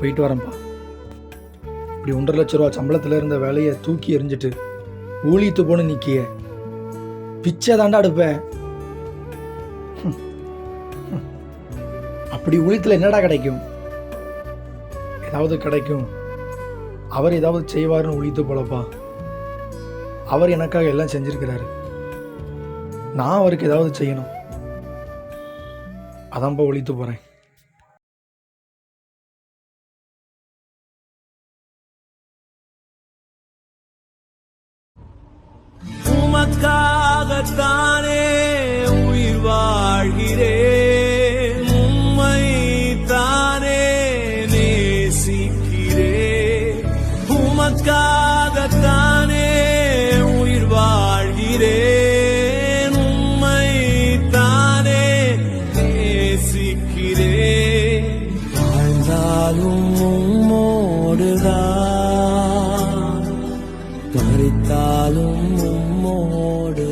போயிட்டு வரேன்ப்பா. இப்படி ஒன்றரை லட்ச ரூபா சம்பளத்தில் இருந்த வேலையை தூக்கி எறிஞ்சிட்டு ஊழித்து போன நிற்கிய பிச்சை தாண்டா எடுப்பேன். அப்படி ஊழியத்தில் என்னடா கிடைக்கும்? ஏதாவது கிடைக்கும். அவர் ஏதாவது செய்வாருன்னு ஊழித்து போலப்பா. அவர் எனக்காக எல்லாம் செஞ்சிருக்கிறாரு. நான் அவருக்கு ஏதாவது செய்யணும். அதான்ப்பா ஒழித்து போகிறேன் உமக்காகத்தானே உயிர் வாழ்கிறேன். உம்மை தானே நேசிக்கிறேன். உமக்காகத்தானே உயிர் வாழ்கிறேன். உம்மை தானே நேசிக்கிறேன். வாழ்ந்தாலும் உம்மோடுதான் நாளும் உம்மோடு